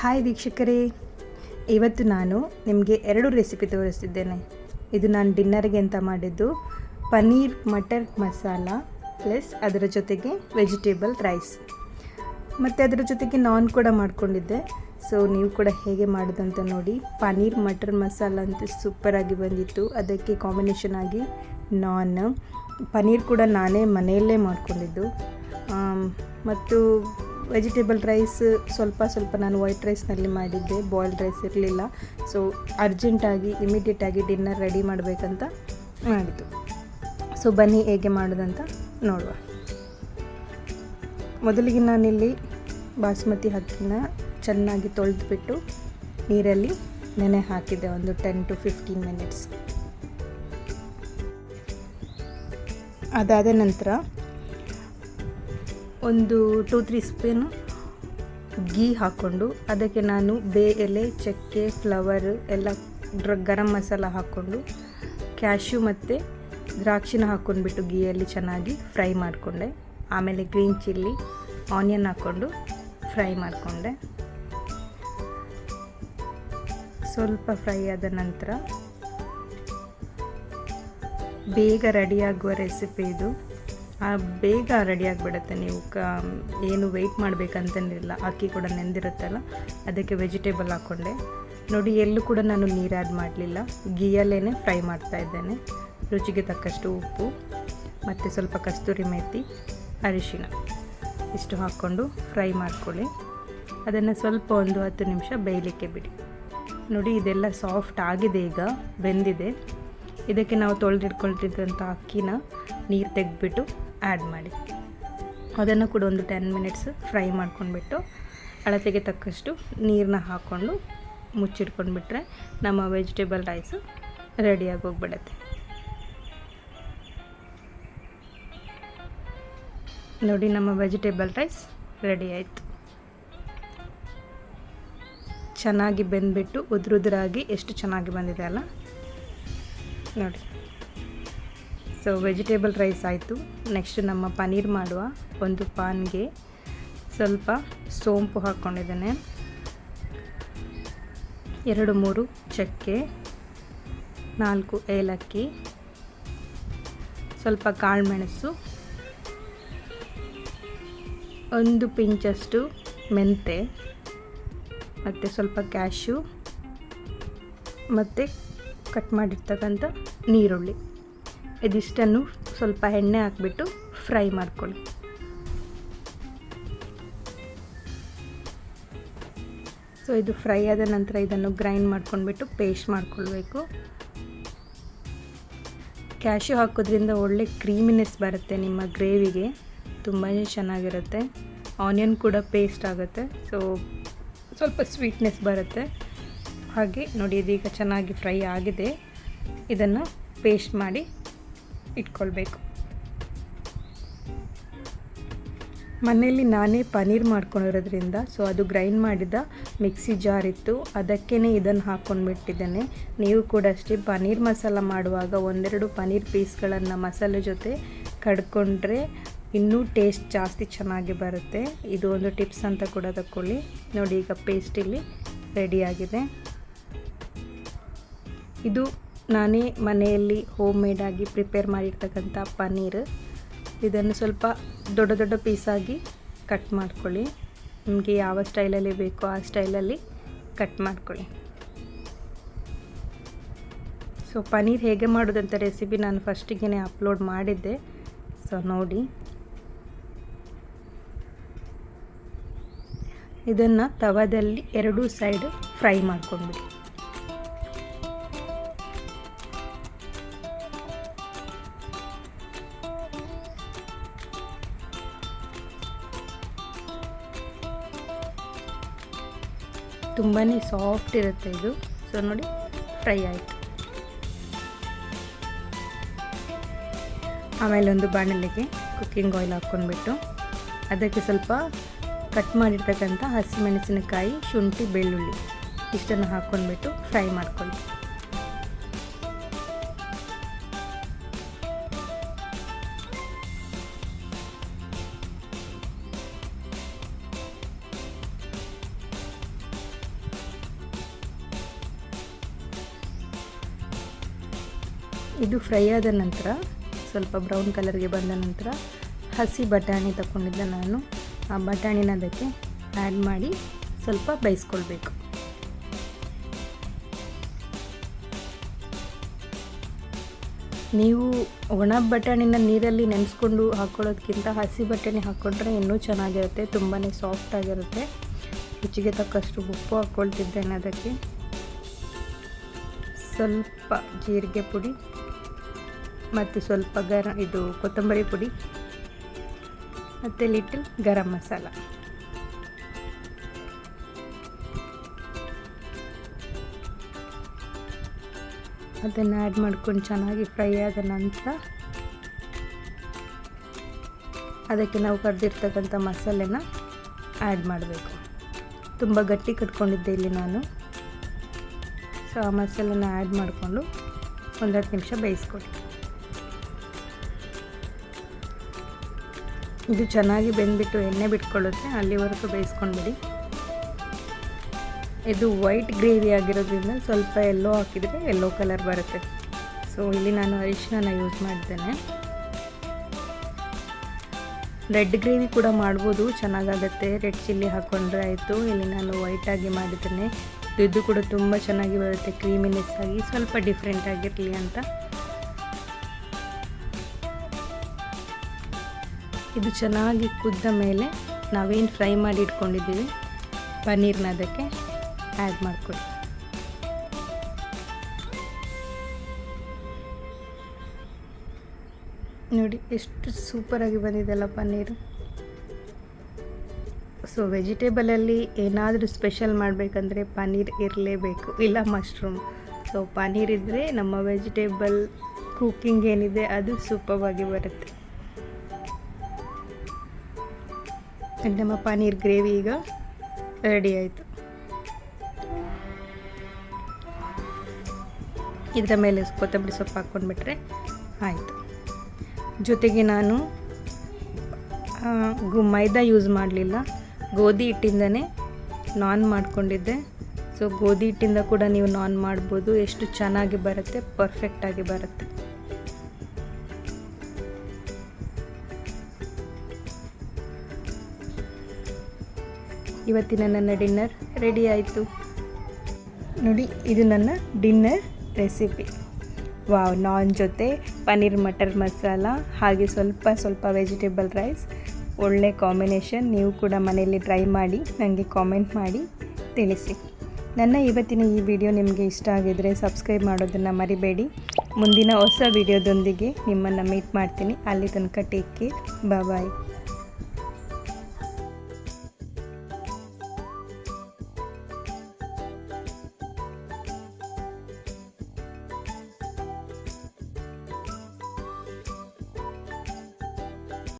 Hi ವೀಕ್ಷಕರೇ. ಇವತ್ತು ನಾನು ನಿಮಗೆ ಎರಡು ರೆಸಿಪಿ ತೋರಿಸ್ತಿದ್ದೇನೆ. ಇದು ನಾನು ಡಿನ್ನರ್ಗೆ ಅಂತ ಮಾಡಿದ್ದು. ಪನ್ನೀರ್, ಮಟರ್, ಮಸಾಲ ಪ್ಲಸ್ ಅದರ ಜೊತೆಗೆ ವೆಜಿಟೇಬಲ್ ರೈಸ್ ಮತ್ತು ಅದರ ಜೊತೆಗೆ ನಾನ್ ಕೂಡ ಮಾಡ್ಕೊಂಡಿದ್ದೆ. ಸೊ ನೀವು ಕೂಡ ಹೇಗೆ ಮಾಡೋದಂತ ನೋಡಿ. ಪನ್ನೀರ್, ಮಟರ್, ಮಸಾಲ ಅಂತೂ ಸೂಪರಾಗಿ ಬಂದಿತ್ತು. ಅದಕ್ಕೆ ಕಾಂಬಿನೇಷನ್ ಆಗಿ ನಾನ್. ಪನ್ನೀರ್ ಕೂಡ ನಾನೇ ಮನೆಯಲ್ಲೇ ಮಾಡಿಕೊಂಡಿದ್ದು. ಮತ್ತು ವೆಜಿಟೇಬಲ್ ರೈಸ್ ಸ್ವಲ್ಪ ಸ್ವಲ್ಪ ನಾನು ವೈಟ್ ರೈಸ್ನಲ್ಲಿ ಮಾಡಿದ್ದೆ ಬಾಯ್ಲ್ಡ್ ರೈಸ್ ಇರಲಿಲ್ಲ. ಸೊ ಅರ್ಜೆಂಟಾಗಿ ಇಮಿಡಿಯೇಟಾಗಿ ಡಿನ್ನರ್ ರೆಡಿ ಮಾಡಬೇಕಂತ ಮಾಡಿತು ಸೊ ಬನ್ನಿ ಹೇಗೆ ಮಾಡೋದಂತ ನೋಡುವ. ಮೊದಲಿಗೆ ನಾನಿಲ್ಲಿ ಬಾಸುಮತಿ ಹಕ್ಕಿನ ಚೆನ್ನಾಗಿ ತೊಳೆದುಬಿಟ್ಟು ನೀರಲ್ಲಿ ನೆನೆ ಹಾಕಿದ್ದೆ ಒಂದು ಟೆನ್ ಟು ಫಿಫ್ಟೀನ್ ಮಿನಿಟ್ಸ್ ಅದಾದ ನಂತರ ಒಂದು ಟೂ ತ್ರೀ ಸ್ಪೂನು ಗೀ ಹಾಕ್ಕೊಂಡು ಅದಕ್ಕೆ ನಾನು ಬೇ ಎಲೆ, ಚಕ್ಕೆ ಫ್ಲವರ್ ಎಲ್ಲ ಗರಂ ಮಸಾಲ ಹಾಕ್ಕೊಂಡು ಕ್ಯಾಶ್ಯೂ ಮತ್ತು ದ್ರಾಕ್ಷಿನ ಹಾಕ್ಕೊಂಡ್ಬಿಟ್ಟು ಗೀಯಲ್ಲಿ ಚೆನ್ನಾಗಿ ಫ್ರೈ ಮಾಡಿಕೊಂಡೆ. ಆಮೇಲೆ ಗ್ರೀನ್ ಚಿಲ್ಲಿ, ಆನಿಯನ್ ಹಾಕ್ಕೊಂಡು ಫ್ರೈ ಮಾಡಿಕೊಂಡೆ. ಸ್ವಲ್ಪ ಫ್ರೈ ಆದ ನಂತರ ಬೇಗ ರೆಡಿಯಾಗುವ ರೆಸಿಪಿ ಇದು. ಬೇಗ ರೆಡಿ ಆಗಿಬಿಡುತ್ತೆ ನೀವು ಕ, ಏನು ವೆಯ್ಟ್ ಮಾಡಬೇಕಂತನಿಲ್ಲ ಅಕ್ಕಿ ಕೂಡ ನೆಂದಿರುತ್ತಲ್ಲ, ಅದಕ್ಕೆ ವೆಜಿಟೇಬಲ್ ಹಾಕ್ಕೊಂಡೆ ನೋಡಿ, ಎಲ್ಲೂ ಕೂಡ ನಾನು ನೀರು ಆ್ಯಡ್ ಮಾಡಲಿಲ್ಲ. ಗೀಯಲ್ಲೇ ಫ್ರೈ ಮಾಡ್ತಾ ಇದ್ದೇನೆ. ರುಚಿಗೆ ತಕ್ಕಷ್ಟು ಉಪ್ಪು, ಮತ್ತು ಸ್ವಲ್ಪ ಕಸ್ತೂರಿ ಮೇಥಿ ಅರಿಶಿನ ಇಷ್ಟು ಹಾಕ್ಕೊಂಡು ಫ್ರೈ ಮಾಡ್ಕೊಳ್ಳಿ. ಅದನ್ನು ಸ್ವಲ್ಪ ಒಂದು ಹತ್ತು ನಿಮಿಷ ಬೇಯಲಿಕ್ಕೆ ಬಿಡಿ. ನೋಡಿ, ಇದೆಲ್ಲ ಸಾಫ್ಟ್ ಆಗಿದೆ ಈಗ, ಬೆಂದಿದೆ. ಇದಕ್ಕೆ ನಾವು ತೊಳೆದಿಟ್ಕೊಳ್ತಿದ್ದಂಥ ಅಕ್ಕಿನ ನೀರು ತೆಗೆದ್ಬಿಟ್ಟು ಆ್ಯಡ್ ಮಾಡಿ. ಅದನ್ನು ಕೂಡ ಒಂದು ಟೆನ್ ಮಿನಿಟ್ಸ್ ಫ್ರೈ ಮಾಡ್ಕೊಂಡ್ಬಿಟ್ಟು ಅಳತೆಗೆ ತಕ್ಕಷ್ಟು ನೀರನ್ನ ಹಾಕ್ಕೊಂಡು ಮುಚ್ಚಿಟ್ಕೊಂಡ್ಬಿಟ್ರೆ ನಮ್ಮ ವೆಜಿಟೇಬಲ್ ರೈಸು ರೆಡಿಯಾಗಿ ಹೋಗ್ಬಿಡತ್ತೆ. ನೋಡಿ ನಮ್ಮ ವೆಜಿಟೇಬಲ್ ರೈಸ್ ರೆಡಿ ಆಯಿತು. ಚೆನ್ನಾಗಿ ಬೆಂದ್ಬಿಟ್ಟು ಉದ್ರುದ್ರಾಗಿ ಎಷ್ಟು ಚೆನ್ನಾಗಿ ಬಂದಿದೆ ಅಲ್ಲ? ನೋಡಿ. ಸೊ ವೆಜಿಟೇಬಲ್ ರೈಸ್ ಆಯಿತು. ನೆಕ್ಸ್ಟ್ ನಮ್ಮ ಪನ್ನೀರ್ ಮಾಡುವ. ಒಂದು ಪಾನ್ಗೆ ಸ್ವಲ್ಪ ಸೋಂಪು ಹಾಕ್ಕೊಂಡಿದ್ದೇನೆ ಎರಡು, ಮೂರು ಚಕ್ಕೆ, ನಾಲ್ಕು ಏಲಕ್ಕಿ, ಸ್ವಲ್ಪ ಕಾಳುಮೆಣಸು ಒಂದು ಪಿಂಚಷ್ಟು ಮೆಂತೆ, ಮತ್ತು ಸ್ವಲ್ಪ ಕ್ಯಾಶು ಮತ್ತು ಕಟ್ ಮಾಡಿರ್ತಕ್ಕಂಥ ನೀರುಳ್ಳಿ. ಇದಿಷ್ಟನ್ನು ಸ್ವಲ್ಪ ಎಣ್ಣೆ ಹಾಕ್ಬಿಟ್ಟು ಫ್ರೈ ಮಾಡ್ಕೊಳ್ಳಿ. ಸೊ ಇದು ಫ್ರೈ ಆದ ನಂತರ ಇದನ್ನು ಗ್ರೈಂಡ್ ಮಾಡ್ಕೊಂಡ್ಬಿಟ್ಟು ಪೇಸ್ಟ್ ಮಾಡ್ಕೊಳ್ಬೇಕು. ಕ್ಯಾಶ್ಯೂ ಹಾಕೋದ್ರಿಂದ ಒಳ್ಳೆ ಕ್ರೀಮಿನೆಸ್ ಬರುತ್ತೆ ನಿಮ್ಮ ಗ್ರೇವಿಗೆ. ತುಂಬಾ ಚೆನ್ನಾಗಿರುತ್ತೆ. ಆನಿಯನ್ ಕೂಡ ಪೇಸ್ಟ್ ಆಗುತ್ತೆ. ಸೊ ಸ್ವಲ್ಪ ಸ್ವೀಟ್ನೆಸ್ ಬರುತ್ತೆ. ಹಾಗೆ ನೋಡಿ ಇದೀಗ ಚೆನ್ನಾಗಿ ಫ್ರೈ ಆಗಿದೆ. ಇದನ್ನು ಪೇಸ್ಟ್ ಮಾಡಿ ಇಟ್ಕೊಳ್ಬೇಕು. ಮನೆಯಲ್ಲಿ ನಾನೇ ಪನ್ನೀರ್ ಮಾಡ್ಕೊಂಡಿರೋದ್ರಿಂದ ಸೊ ಅದು ಗ್ರೈಂಡ್ ಮಾಡಿದ ಮಿಕ್ಸಿ ಜಾರ್ ಇತ್ತು. ಅದಕ್ಕೇ ಇದನ್ನು ಹಾಕ್ಕೊಂಡ್ಬಿಟ್ಟಿದ್ದೇನೆ ನೀವು ಕೂಡ ಅಷ್ಟೇ ಪನ್ನೀರ್ ಮಸಾಲ ಮಾಡುವಾಗ ಒಂದೆರಡು ಪನ್ನೀರ್ ಪೀಸ್ಗಳನ್ನು ಮಸಾಲೆ ಜೊತೆ ಕಡ್ಕೊಂಡ್ರೆ ಇನ್ನೂ ಟೇಸ್ಟ್ ಜಾಸ್ತಿ ಚೆನ್ನಾಗಿ ಬರುತ್ತೆ. ಇದು ಒಂದು ಟಿಪ್ಸ್ ಅಂತ ಕೂಡ ತಗೊಳ್ಳಿ ನೋಡಿ, ಈಗ ಪೇಸ್ಟ್ ಇಲ್ಲಿ ರೆಡಿಯಾಗಿದೆ ಇದು ನಾನೇ ಮನೆಯಲ್ಲಿ ಹೋಮ್ ಮೇಡಾಗಿ ಪ್ರಿಪೇರ್ ಮಾಡಿರ್ತಕ್ಕಂಥ ಪನ್ನೀರ್. ಇದನ್ನು ಸ್ವಲ್ಪ ದೊಡ್ಡ ದೊಡ್ಡ ಪೀಸಾಗಿ ಕಟ್ ಮಾಡ್ಕೊಳ್ಳಿ. ನಿಮಗೆ ಯಾವ ಸ್ಟೈಲಲ್ಲಿ ಬೇಕೋ ಆ ಸ್ಟೈಲಲ್ಲಿ ಕಟ್ ಮಾಡ್ಕೊಳ್ಳಿ. ಸೊ ಪನ್ನೀರ್ ಹೇಗೆ ಮಾಡೋದಂತ ರೆಸಿಪಿ ನಾನು ಫಸ್ಟಿಗೆ ಅಪ್ಲೋಡ್ ಮಾಡಿದ್ದೆ. ಸೊ ನೋಡಿ. ಇದನ್ನು ತವದಲ್ಲಿ ಎರಡೂ ಸೈಡ್ ಫ್ರೈ ಮಾಡ್ಕೊಂಡ್ಬಿಡಿ. ತುಂಬಾ ಸಾಫ್ಟ್ ಇರುತ್ತೆ ಇದು. ಸೊ ನೋಡಿ ಫ್ರೈ ಆಯಿತು. ಆಮೇಲೆ ಒಂದು ಬಾಣಲೆಗೆ ಕುಕ್ಕಿಂಗ್ ಆಯಿಲ್ ಹಾಕ್ಕೊಂಡ್ಬಿಟ್ಟು, ಅದಕ್ಕೆ ಸ್ವಲ್ಪ ಕಟ್ ಮಾಡಿರ್ತಕ್ಕಂಥ ಹಸಿಮೆಣಸಿನಕಾಯಿ, ಶುಂಠಿ, ಬೆಳ್ಳುಳ್ಳಿ, ಇಷ್ಟನ್ನು ಹಾಕ್ಕೊಂಡ್ಬಿಟ್ಟು ಫ್ರೈ ಮಾಡ್ಕೊಳ್ಳಿ. ಇದು ಫ್ರೈ ಆದ ನಂತರ, ಸ್ವಲ್ಪ ಬ್ರೌನ್ ಕಲರ್ಗೆ ಬಂದ ನಂತರ ಹಸಿ ಬಟಾಣಿ ತಗೊಂಡಿದ್ದೆ ನಾನು. ಆ ಬಟಾಣಿನ ಅದಕ್ಕೆ ಆ್ಯಡ್ ಮಾಡಿ ಸ್ವಲ್ಪ ಬೇಯಿಸ್ಕೊಳ್ಬೇಕು. ನೀವು ಒಣ ಬಟಾಣಿನ ನೀರಲ್ಲಿ ನೆನೆಸ್ಕೊಂಡು ಹಾಕ್ಕೊಳ್ಳೋದಕ್ಕಿಂತ ಹಸಿ ಬಟಾಣಿ ಹಾಕ್ಕೊಂಡ್ರೆ ಇನ್ನೂ ಚೆನ್ನಾಗಿರುತ್ತೆ ತುಂಬಾ ಸಾಫ್ಟಾಗಿರುತ್ತೆ ರುಚಿಗೆ ತಕ್ಕಷ್ಟು ಉಪ್ಪು ಹಾಕ್ಕೊಳ್ತಿದ್ದೇನೆ ಅದಕ್ಕೆ. ಸ್ವಲ್ಪ ಜೀರಿಗೆ ಪುಡಿ. ಮತ್ತು ಸ್ವಲ್ಪ ಗರ, ಇದು ಕೊತ್ತಂಬರಿ ಪುಡಿ, ಮತ್ತು ಲಿಟಲ್ ಗರಂ ಮಸಾಲ. ಅದನ್ನು ಆ್ಯಡ್ ಮಾಡ್ಕೊಂಡು ಚೆನ್ನಾಗಿ ಫ್ರೈ ಆದ ನಂತರ ಅದಕ್ಕೆ ನಾವು ಕರೆದಿರ್ತಕ್ಕಂಥ ಮಸಾಲೆನ ಆ್ಯಡ್ ಮಾಡಬೇಕು. ತುಂಬ ಗಟ್ಟಿ ಕಟ್ಕೊಂಡಿದ್ದೆ ಇಲ್ಲಿ ನಾನು. ಸೊ ಆ ಮಸಾಲೆನ ಆ್ಯಡ್ ಮಾಡಿಕೊಂಡು ಒಂದು ನಿಮಿಷ ಬೇಯಿಸ್ಕೊಳ್ಳಿ ಇದು ಚೆನ್ನಾಗಿ ಬೆಂದ್ಬಿಟ್ಟು ಎಣ್ಣೆ ಬಿಟ್ಕೊಳ್ಳುತ್ತೆ, ಅಲ್ಲಿವರೆಗೂ ಬೇಯಿಸ್ಕೊಂಡ್ಬಿಡಿ. ಇದು ವೈಟ್ ಗ್ರೇವಿ ಆಗಿರೋದ್ರಿಂದ ಸ್ವಲ್ಪ ಎಲ್ಲೋ ಹಾಕಿದರೆ ಎಲ್ಲೋ ಕಲರ್ ಬರುತ್ತೆ. ಸೊ ಇಲ್ಲಿ ನಾನು ಅರಿಶಿನ ಯೂಸ್ ಮಾಡ್ತೇನೆ. ರೆಡ್ ಗ್ರೇವಿ ಕೂಡ ಮಾಡ್ಬೋದು, ಚೆನ್ನಾಗಾಗತ್ತೆ. ರೆಡ್ ಚಿಲ್ಲಿ ಹಾಕ್ಕೊಂಡ್ರೆ ಆಯಿತು. ಇಲ್ಲಿ ನಾನು ವೈಟಾಗಿ ಮಾಡಿದ್ದೇನೆ. ಇದು ಕೂಡ ತುಂಬ ಚೆನ್ನಾಗಿ ಬರುತ್ತೆ ಕ್ರೀಮಿನೆಸ್ ಆಗಿ. ಸ್ವಲ್ಪ ಡಿಫ್ರೆಂಟ್ ಆಗಿರಲಿ ಅಂತ. ಇದು ಚೆನ್ನಾಗಿ ಕುದ್ದ ಮೇಲೆ ನಾವೇನು ಫ್ರೈ ಮಾಡಿ ಇಟ್ಕೊಂಡಿದ್ದೀವಿ. ಪನ್ನೀರ್ನ ಅದಕ್ಕೆ ಆ್ಯಡ್ ಮಾಡಿಕೊಡಿ ನೋಡಿ, ಎಷ್ಟು ಸೂಪರಾಗಿ ಬಂದಿದೆಲ್ಲ ಪನ್ನೀರು. ಸೊ ವೆಜಿಟೇಬಲಲ್ಲಿ ಏನಾದರೂ ಸ್ಪೆಷಲ್ ಮಾಡಬೇಕಂದ್ರೆ ಪನ್ನೀರ್ ಇರಲೇಬೇಕು, ಇಲ್ಲ ಮಶ್ರೂಮ್ ಸೊ ಪನ್ನೀರ್ ಇದ್ದರೆ ನಮ್ಮ ವೆಜಿಟೇಬಲ್ ಕುಕ್ಕಿಂಗ್ ಏನಿದೆ ಅದು ಸೂಪರ್ವಾಗಿ ಬರುತ್ತೆ. ನಮ್ಮ ಪನ್ನೀರ್ ಗ್ರೇವಿ ಈಗ ರೆಡಿ ಆಯಿತು. ಇದರ ಮೇಲೆ ಕೊತ್ತಂಬರಿ ಸೊಪ್ಪು ಹಾಕ್ಕೊಂಡ್ಬಿಟ್ರೆ ಆಯಿತು. ಜೊತೆಗೆ ನಾನು ಗು, ಮೈದಾ ಯೂಸ್ ಮಾಡಲಿಲ್ಲ. ಗೋಧಿ ಹಿಟ್ಟಿಂದನೇ ನಾನ್ ಮಾಡಿಕೊಂಡಿದ್ದೆ. ಸೊ ಗೋಧಿ ಹಿಟ್ಟಿಂದ ಕೂಡ ನೀವು ನಾನ್ ಮಾಡ್ಬೋದು. ಎಷ್ಟು ಚೆನ್ನಾಗಿ ಬರುತ್ತೆ ಪರ್ಫೆಕ್ಟಾಗಿ ಬರುತ್ತೆ. ಇವತ್ತಿನ ನನ್ನ ಡಿನ್ನರ್ ರೆಡಿ ಆಯಿತು. ನೋಡಿ, ಇದು ನನ್ನ ಡಿನ್ನರ್ ರೆಸಿಪಿ. ವಾವ್, ನಾನ್ ಜೊತೆ ಪನ್ನೀರ್ ಮಟರ್ ಮಸಾಲ, ಹಾಗೆ ಸ್ವಲ್ಪ ಸ್ವಲ್ಪ ವೆಜಿಟೇಬಲ್ ರೈಸ್ ಒಳ್ಳೆ ಕಾಂಬಿನೇಷನ್ ನೀವು ಕೂಡ ಮನೆಯಲ್ಲಿ ಟ್ರೈ ಮಾಡಿ ನನಗೆ ಕಾಮೆಂಟ್ ಮಾಡಿ ತಿಳಿಸಿ. ನನ್ನ ಇವತ್ತಿನ ಈ ವಿಡಿಯೋ ನಿಮಗೆ ಇಷ್ಟ ಆಗಿದರೆ ಸಬ್ಸ್ಕ್ರೈಬ್ ಮಾಡೋದನ್ನು ಮರಿಬೇಡಿ. ಮುಂದಿನ ಹೊಸ ವಿಡಿಯೋದೊಂದಿಗೆ ನಿಮ್ಮನ್ನು ಮೀಟ್ ಮಾಡ್ತೀನಿ. ಅಲ್ಲಿ ತನಕ ಟೇಕ್ ಕೇರ್ ಬಾಯ್